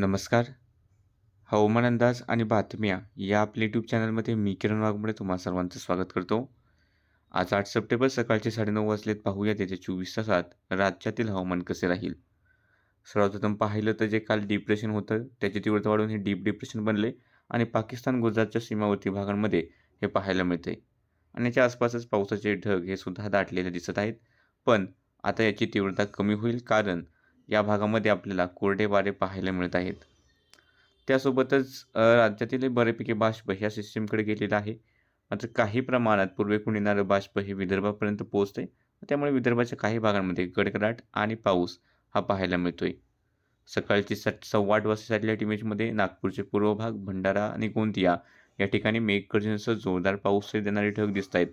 नमस्कार. हवामान अंदाज आणि बातम्या या आपल्या यूट्यूब चॅनलमध्ये मी किरण वाघमोडे तुम्हा सर्वांचं स्वागत करतो. आज आठ सप्टेंबर सकाळचे साडेनऊ वाजलेत. पाहूया त्याच्या चोवीस तासात राज्यातील हवामान कसे राहील. सर्वप्रथम पाहिलं तर जे काल डिप्रेशन होतं त्याची तीव्रता वाढून हे डीप डिप्रेशन बनले आणि पाकिस्तान गुजरातच्या सीमावर्ती भागांमध्ये हे पाहायला मिळते. आणि याच्या आसपासच पावसाचे ढग हे सुद्धा दाटलेले दिसत आहेत. पण आता याची तीव्रता कमी होईल कारण या भागामध्ये आपल्याला कोरडे वारे पाहायला मिळत आहेत. त्यासोबतच राज्यातील बऱ्यापैकी बाष्प ह्या सिस्टीमकडे गेलेलं आहे. मात्र काही प्रमाणात पूर्वेकडून येणारं बाष्प हे विदर्भापर्यंत पोहोचते. त्यामुळे विदर्भाच्या काही भागांमध्ये गडगडाट आणि पाऊस हा पाहायला मिळतोय. सकाळची सट सव्वा आठ वाजता सॅटेलाईट इमेजमध्ये नागपूरचे पूर्व भाग भंडारा आणि गोंदिया या ठिकाणी मेघगर्जनेसह जोरदार पाऊस देणारे ढग दिसत आहेत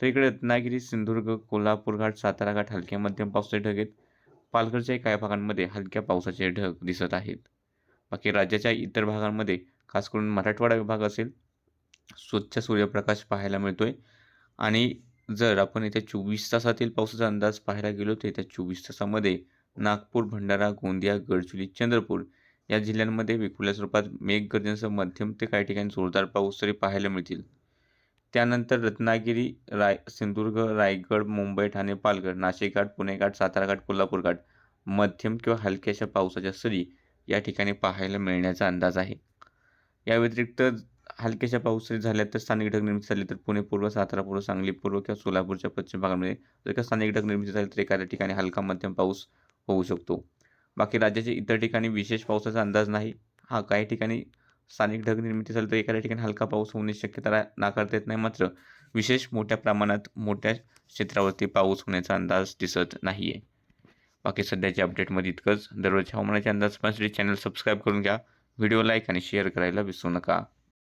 तर इकडे रत्नागिरी सिंधुदुर्ग कोल्हापूर घाट सातारा घाट हलक्या मध्यम पावसाचे ढग आहेत. पालघरच्या काही भागांमध्ये हलक्या पावसाचे ढग दिसत आहेत. बाकी राज्याच्या इतर भागांमध्ये खास करून मराठवाडा विभाग असेल स्वच्छ सूर्यप्रकाश पाहायला मिळतोय. आणि जर आपण येत्या चोवीस तासातील पावसाचा अंदाज पाहायला गेलो तर येत्या चोवीस तासामध्ये नागपूर भंडारा गोंदिया गडचिरोली चंद्रपूर या जिल्ह्यांमध्ये विखुरल्या स्वरूपात मेघगर्जनेसह मध्यम ते काही ठिकाणी जोरदार पाऊस तरी पाहायला मिळतील. त्यानंतर रत्नागिरी राय सिंधुदुर्ग रायगड मुंबई ठाणे पालघर नाशिक घाट पुणे घाट सातारा घाट कोल्हापूर घाट मध्यम किंवा हलक्याशा पावसाच्या सरी या ठिकाणी पाहायला मिळण्याचा अंदाज आहे. या व्यतिरिक्त हलक्याशा पाऊस झाल्या तर स्थानिक ढग निर्मिती झाली तर पुणे पूर्व सातारा पूर्व सांगली पूर्व किंवा सोलापूरच्या पश्चिम भागामध्ये जर का स्थानिक ढग निर्मिती झाली तर एखाद्या ठिकाणी हलका मध्यम पाऊस होऊ शकतो. बाकी राज्याच्या इतर ठिकाणी विशेष पावसाचा अंदाज नाही. हा काही ठिकाणी स्थानिक ढग निर्मिती झाली तर एखाद्या ठिकाणी हलका पाऊस होण्याची शक्यता नाकारता येत नाही. मात्र विशेष मोठ्या प्रमाणात मोठ्या क्षेत्रावरती पाऊस होण्याचा अंदाज दिसत नाही आहे बाकी सध्याच्या अपडेटमध्ये इतकंच. दररोज हवामानाचे अंदाज पाहण्यासाठी चॅनल सबस्क्राईब करून घ्या. व्हिडिओ लाईक आणि शेअर करायला विसरू नका.